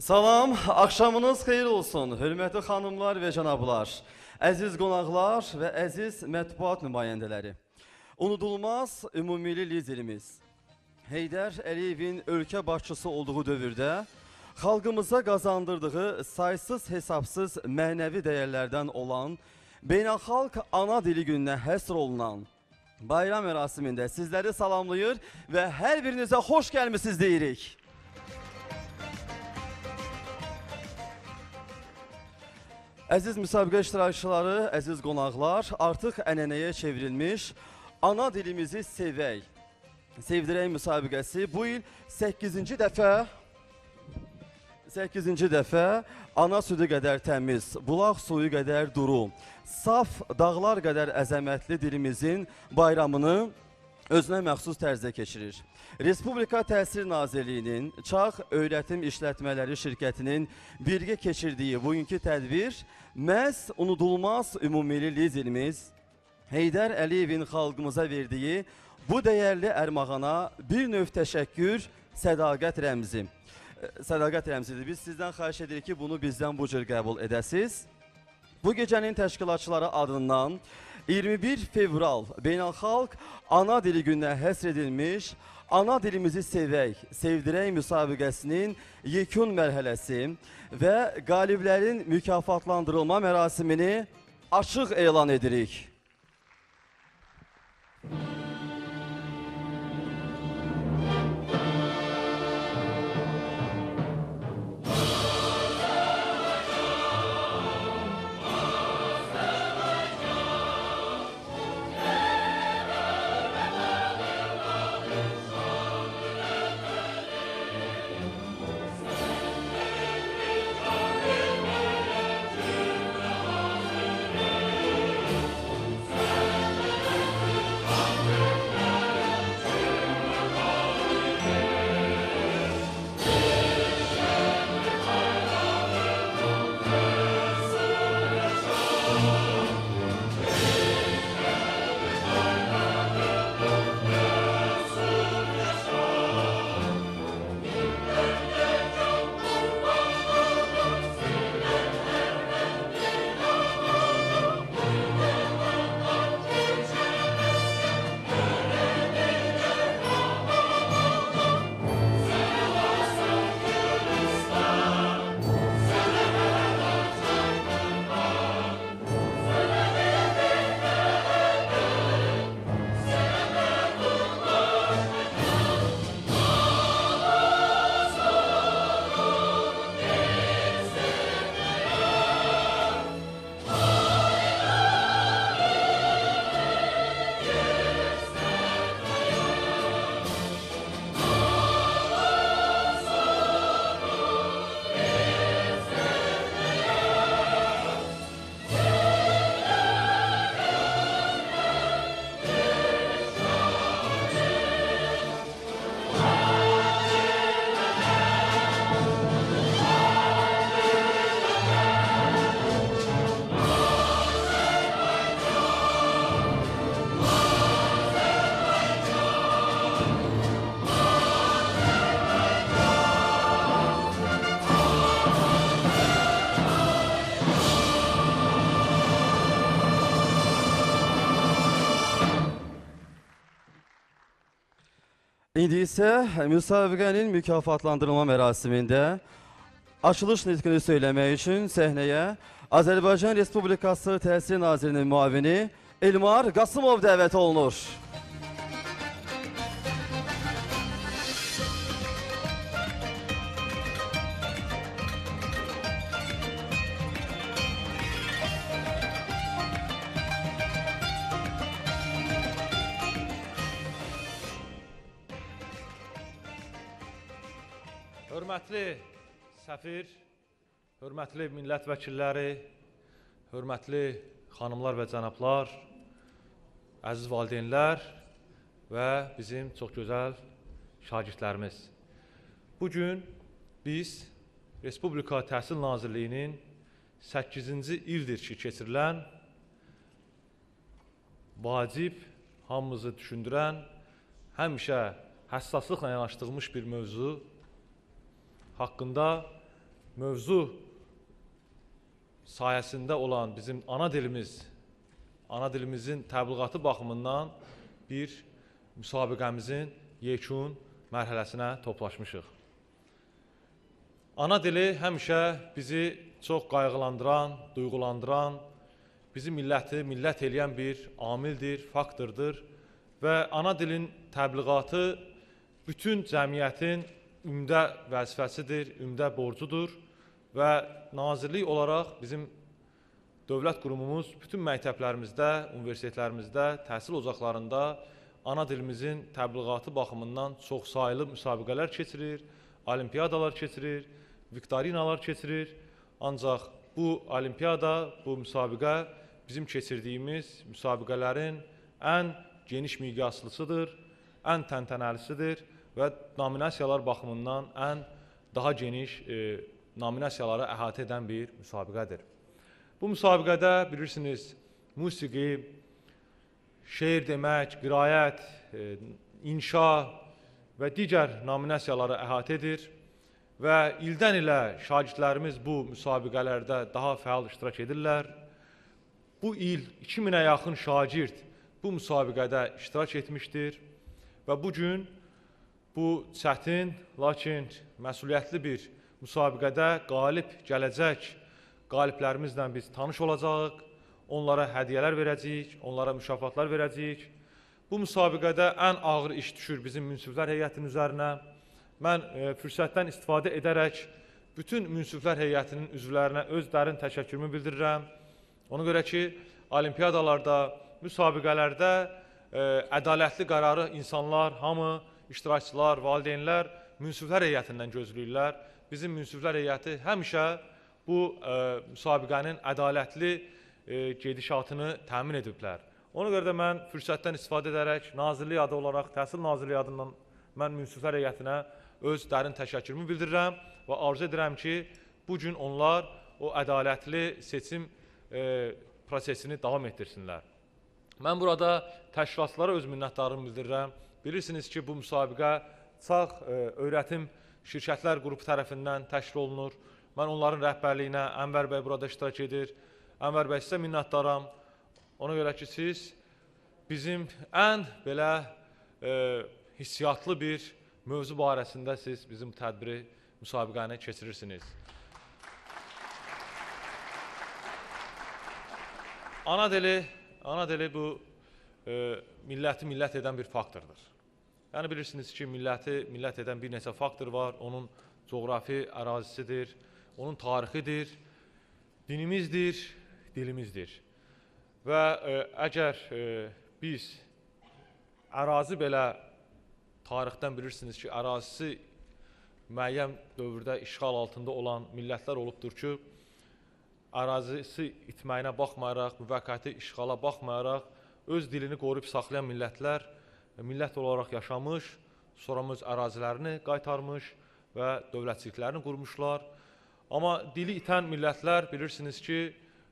Salam, axşamınız xeyir olsun, hörmətli xanımlar və cənablar, əziz qonaqlar və əziz mətbuat nümayəndələri. Unudulmaz ümumilli liderimiz Heydər Əliyevin ölkə başçısı olduğu dövrdə xalqımıza qazandırdığı saysız hesabsız mənəvi dəyərlərdən olan beynəlxalq ana dili gününə həsr olunan bayram mərasimində sizləri salamlayır və hər birinizə xoş gəlmisiniz deyirik. Əziz müsabiqə iştirakçıları, əziz qonaqlar, artıq ənənəyə çevrilmiş ana dilimizi sevək, sevdirək müsabiqəsi. Bu il 8-ci dəfə 8-ci dəfə ana südü qədər təmiz, bulaq suyu qədər duru, saf dağlar qədər əzəmətli dilimizin bayramını özünə məxsus tərzdə keçirir. Respublika Təhsil Nazirliyinin Çağ Öyrətim İşlətmələri şirkətinin birgə keçirdiyi bugünkü tədbir məhz unudulmaz ümumilli liderimiz Heydər Əliyevin xalqımıza verdiyi bu dəyərli ərmağana bir növ təşəkkür, sədaqət rəmzi. Sədaqət rəmzidir. Biz sizdən xahiş edirik ki, bunu bizdən bu cür qəbul edəsiz. Bu gecənin təşkilatçıları adından 21 fevral Beynəlxalq Ana Dili gününə həsr edilmiş Ana dilimizi sevək, sevdirək müsabiqəsinin yekun mərhələsi və qaliblərin mükafatlandırılma mərasimini açıq elan edirik. İndi isə müsabiqənin mükafatlandırılma mərasimində açılış nitqini söyləmək üçün səhnəyə Azərbaycan Respublikası Təhsil Nazirinin müavini Elmar Qasımov dəvət olunur. Səfir, hörmətli millət vəkilləri, hörmətli xanımlar və cənablar, əziz valideynlər və bizim çox gözəl şagirdlərimiz. Bu gün biz Respublika Təhsil Nazirliyinin 8-ci ildir ki, keçirilən vacib, hamımızı düşündürən, həmişə həssaslıqla yanaşdığımız bir mövzu haqqında mövzu sayəsində olan bizim ana dilimiz, ana dilimizin təbliğatı baxımından bir müsabiqəmizin yekun mərhələsinə toplaşmışıq. Ana dili həmişə bizi çox qayğılandıran, duyğulandıran, bizi milləti millət eləyən bir amildir, faktordur və ana dilin təbliğatı bütün cəmiyyətin ümdə vəzifəsidir, ümdə borcudur və nazirlik olaraq bizim dövlət qurumumuz bütün məktəblərimizdə, universitetlərimizdə, təhsil ocaqlarında ana dilimizin təbliğatı baxımından çoxsaylı müsabiqələr keçirir, olimpiyadalar keçirir, viktorinalar keçirir. Ancaq bu olimpiada, bu müsabiqə bizim keçirdiyimiz müsabiqələrin ən geniş miqyaslısıdır, ən təntənəlisidir və nominasiyalar baxımından ən daha geniş e, nominasiyaları əhatə edən bir müsabiqədir. Bu müsabiqədə bilirsiniz, musiqi, şeir demək, qiraət, e, inşa və digər nominasiyaları əhatə edir və ildən ilə şagirdlərimiz bu müsabiqələrdə daha fəal iştirak edirlər. Bu il 2000-ə yaxın şagird bu müsabiqədə iştirak etmişdir və bu gün bu çətin, lakin məsuliyyətli bir müsabiqədə qalib gələcək qaliblərimizlə biz tanış olacağıq. Onlara hədiyyələr verəcəyik, onlara mükafatlar verəcəyik. Bu müsabiqədə ən ağır iş düşür bizim münsiflər heyətinin üzərinə. Mən e, fürsətdən istifadə edərək bütün münsiflər heyətinin üzvlərinə öz dərin təşəkkürümü bildirirəm. Ona görə ki, olimpiyadalarda, müsabiqələrdə e, ədalətli qərarı insanlar, hamı, iştirakçılar, valideynlər münsiflər heyətindən gözləyirlər. Bizim münsiflər heyəti həmişə bu e, müsabiqənin ədalətli e, gedişatını təmin ediblər. Ona görə də mən fürsətdən istifadə edərək Nazirlik adı olaraq Təhsil Nazirliyi adından mən münsiflər heyətinə öz dərin təşəkkürümü bildirirəm və arzu edirəm ki, bu gün onlar o ədalətli seçim e, prosesini davam etdirsinlər. Mən burada təşkilatlara öz minnətdarlığımı bildirirəm. Bilirsiniz ki, bu müsabiqə Çağ e, Öyrətim Şirkətlər qrupu tərəfindən təşkil olunur. Mən onların rəhbərliyinə Ənvər bəy burada iştirak edir. Ənvər bəy sizə minnətdaram. Ona görə ki, siz bizim ən belə e, hissiyatlı bir mövzu barəsində siz bizim tədbiri, müsabiqəni keçirirsiniz. Ana dili, ana dili bu e, milləti millət edən bir faktordur. Yəni bilirsiniz ki, milləti millət edən bir neçə faktor var. Onun coğrafi ərazisidir, onun tarixidir, dinimizdir, dilimizdir. Və e, əgər e, biz ərazi belə tarixdən bilirsiniz ki, ərazisi müəyyən dövrdə işğal altında olan millətlər olubdur ki, ərazisi itməyinə baxmayaraq, müvəqqəti işğala baxmayaraq öz dilini qoruyub saxlayan millətlər millət olaraq yaşamış, sonra öz ərazilərini qaytarmış və dövlətçiliklərini qurmuşlar. Amma dili itən millətlər bilirsiniz ki,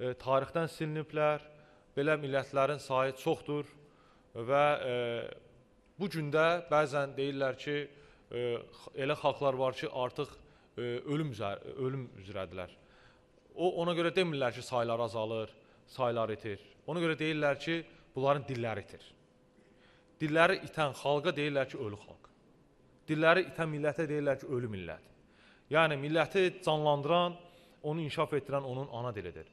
e, tarixdən siliniblər. Belə millətlərin sayı çoxdur və e, bu gündə bəzən deyirlər ki, e, elə xalqlar var ki, artıq e, ölüm üzər ölüm üzrədilər. O ona görə demirlər ki, saylar azalır, saylar itir. Ona görə deyirlər ki, bunların dilləri itir. Dilləri itən xalqa deyirlər ki, ölü xalq. Dilləri itən millətə deyirlər ki, ölü millət. Yəni milləti canlandıran, onu inkişaf etdirən onun ana dilidir.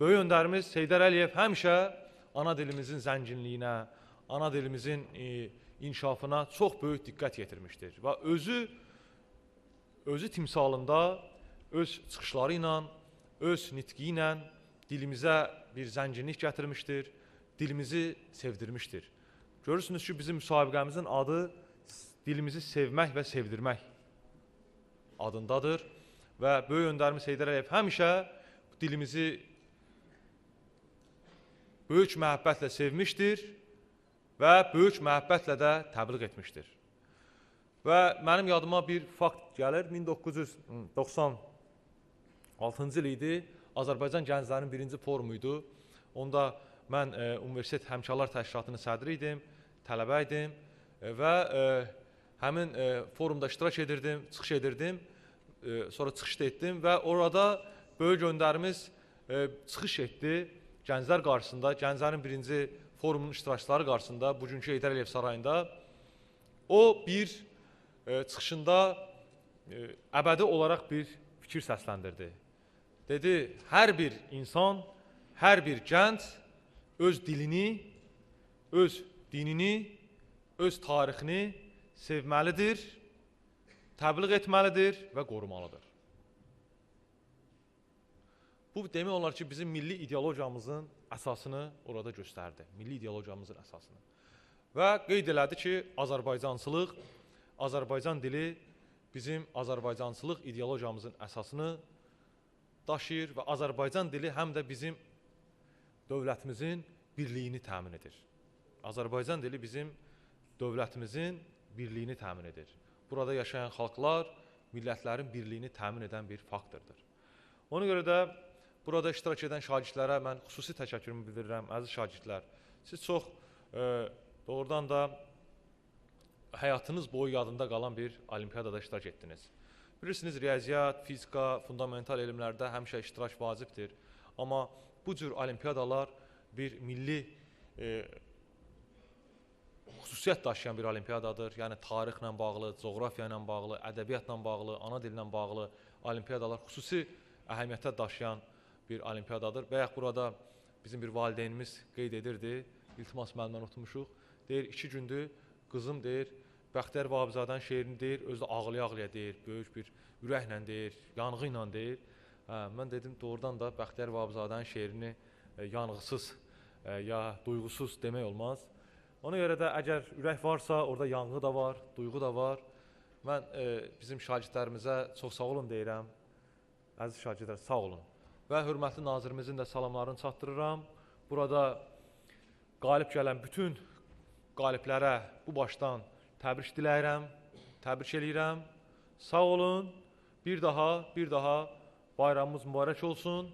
Böyük öndərimiz Heydər Əliyev həmişə ana dilimizin zənginliyinə, ana dilimizin e, inkişafına çox böyük diqqət yetirmişdir və özü özü timsalında öz çıxışları ilə, öz nitqi ilə dilimizə bir zənginlik gətirmişdir, dilimizi sevdirmişdir. Görürsünüz ki, bizim müsabiqəmizin adı dilimizi sevmək və sevdirmək adındadır və böyük öndərimiz Heydər Əliyev həmişə dilimizi böyük məhəbbətlə sevmişdir və böyük məhəbbətlə də təbliğ etmişdir. Və mənim yadıma bir fakt gəlir. 1996-cı il idi. Azərbaycan gənclərinin birinci forumu idi. Onda mən e, universitet həmkarlar təşkilatının sədri idim, tələbə idim e, və e, həmin e, forumda iştirak edirdim, çıxış edirdim. e, sonra çıxış da etdim və orada böyük öndərimiz e, çıxış etdi gənclər qarşısında, gənclərin birinci forumunun iştirakçıları qarşısında bugünkü Heydər Əliyev sarayında o bir e, çıxışında e, əbədi olaraq bir fikir səsləndirdi. Dedi, hər bir insan, hər bir gənc öz dilini, öz dinini, öz tarixini sevməlidir, təbliğ etməlidir və qorumalıdır. Bu demək olar ki, bizim milli ideologiyamızın əsasını orada göstərdi. Milli ideologiyamızın əsasını. Və qeyd elədi ki, Azərbaycançılıq, Azərbaycan dili bizim Azərbaycançılıq ideologiyamızın əsasını daşıyır və Azərbaycan dili həm də bizim dövlətimizin birliyini təmin edir. Azərbaycan dili bizim dövlətimizin birliyini təmin edir. Burada yaşayan xalqlar millətlərin birliyini təmin edən bir faktordur. Ona görə də burada iştirak edən şagirdlərə mən xüsusi təşəkkürümü bildirirəm, əziz şagirdlər. Siz çox e, doğrudan da həyatınız boyu yadında qalan bir olimpiyadada iştirak etdiniz. Bilirsiniz, riyaziyyat, fizika, fundamental elmlərdə həmişə iştirak vacibdir. Amma bu cür olimpiyadalar bir milli e, xüsusiyyət daşıyan bir olimpiyadadır. Yəni tarixlə bağlı, coğrafiya ilə bağlı, ədəbiyyatla bağlı, ana dillə bağlı olimpiyadalar xüsusi əhəmiyyətə daşıyan bir olimpiyadadır. Bayaq burada bizim bir valideynimiz qeyd edirdi. İltimas müəllimdən unutmuşuq. Deyir 2 gündür qızım deyir Bəxtiyar Vahabzadənin şeirini deyir, özü də ağlaya-ağlaya deyir, böyük bir ürəklə deyir, yanğı ilə deyir. Hə, mən dedim doğrudan da Bəxtiyar Vahabzadənin şeirini e, yanğısız e, ya duyğusuz demək olmaz. Ona görə də əgər ürək varsa, orada yanğı da var, duyğu da var. Mən e, bizim şagirdlərimizə çox sağ olun deyirəm. Əziz şagirdlər, sağ olun. Və hörmətli nazirimizin də salamlarını çatdırıram. Burada qalib gələn bütün qaliblərə bu başdan təbrik diləyirəm, təbrik eləyirəm. Sağ olun. Bir daha, bir daha bayramımız mübarək olsun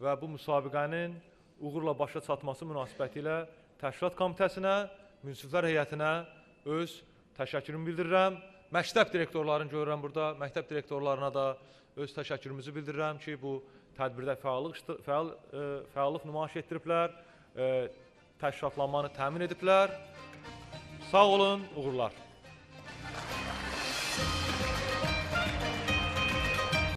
və bu müsabiqənin uğurla başa çatması münasibətilə Təşkilat Komitəsinə, münsiflər heyətinə öz təşəkkürümü bildirirəm. Məktəb direktorlarını görürəm burada. Məktəb direktorlarına da öz təşəkkürümüzü bildirirəm ki, bu tədbirdə fəallıq fəal e, fəallıq nümayiş etdiriblər, e, təşkilatlanmanı təmin ediblər. Sağ olun, uğurlar.